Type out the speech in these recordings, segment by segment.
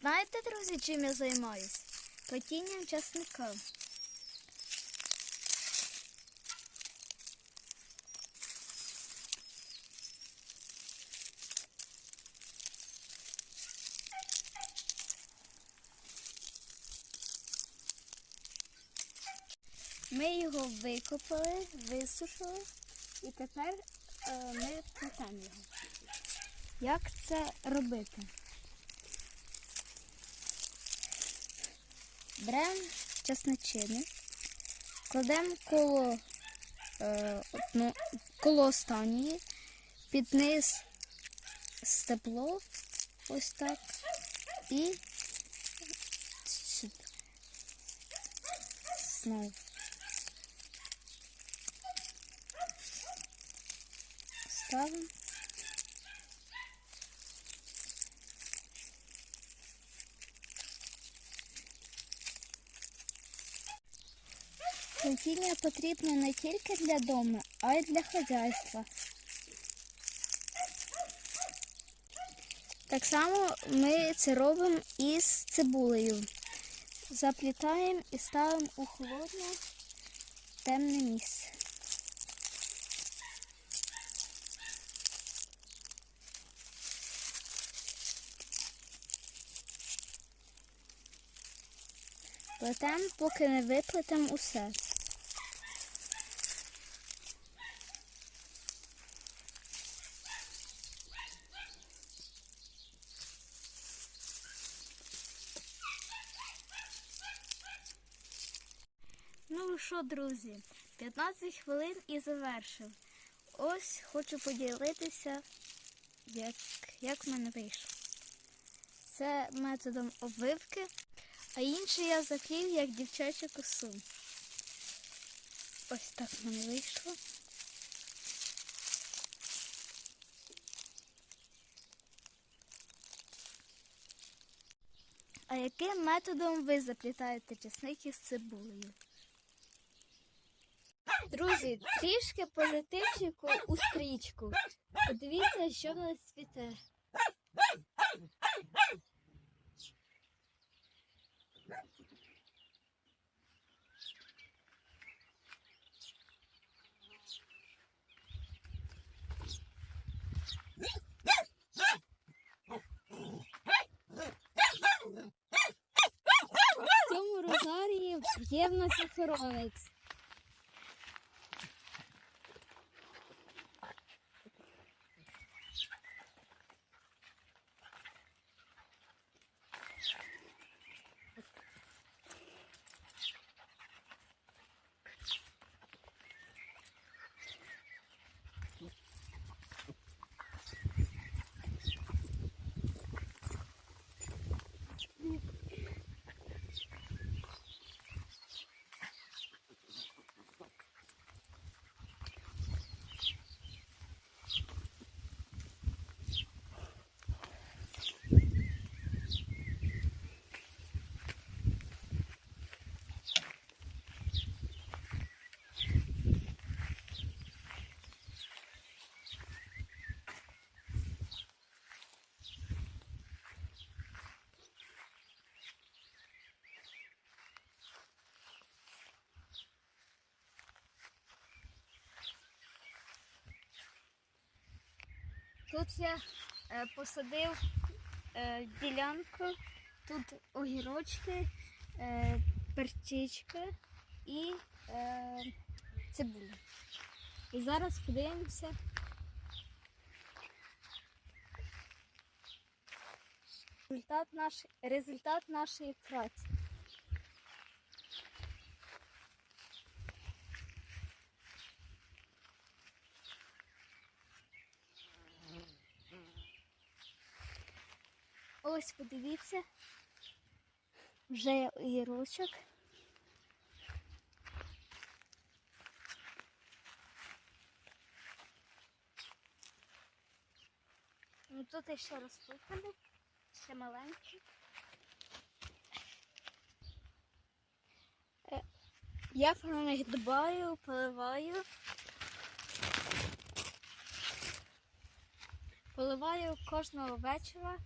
Знаєте, друзі, чим я займаюсь? Плетінням часника. Ми його викопали, висушили і тепер е, ми плетемо його. Як це робити? Беремо часничини, кладемо коло, е, одну, коло останньої, під низ степло, ось так, і. Знову. Ставимо. Плетіння потрібно не тільки для дому, а й для хазяйства. Так само ми це робимо із цибулею. Заплітаємо і ставимо у холодне темне місце. Плетемо, поки не виплетемо усе. Ну що, друзі, 15 хвилин і завершив. Ось хочу поділитися, як, як в мене вийшло. Це методом обвивки, а інший я заплів як дівчачу косу. Ось так в мене вийшло. А яким методом ви заплітаєте чесник із цибулею? Друзі, трішки позитивчику у стрічку. Подивіться, що в нас цвіте. В цьому розарії є в нас охоронець. Тут я е, посадив е, ділянку, тут огірочки, е, перчички і цибуля. І зараз подивимося. Результат, наш, результат нашої праці. Ось подивіться. Вже є огірочок. Ну тут ще розпуханий, ще маленький. Е, Я про них дбаю, поливаю. Поливаю кожного вечора.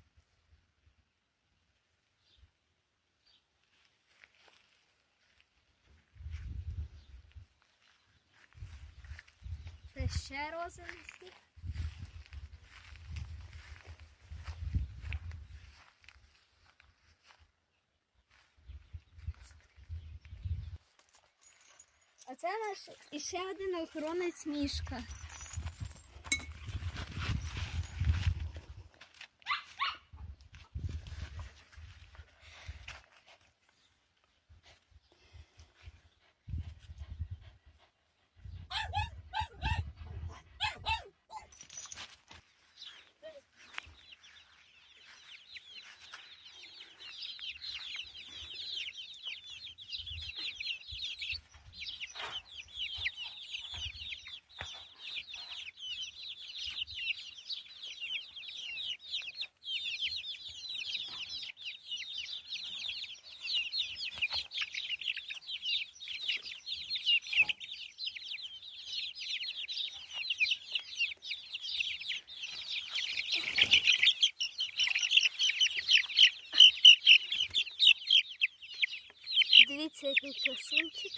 Ще розовий. А це наш іще один охоронець мішка. Який красунчик.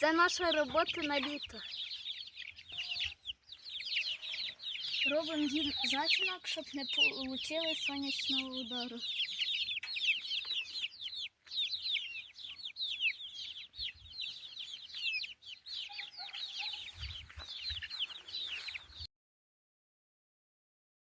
Це наша робота на літо. Робимо їм затінок, щоб не отримали сонячного удару.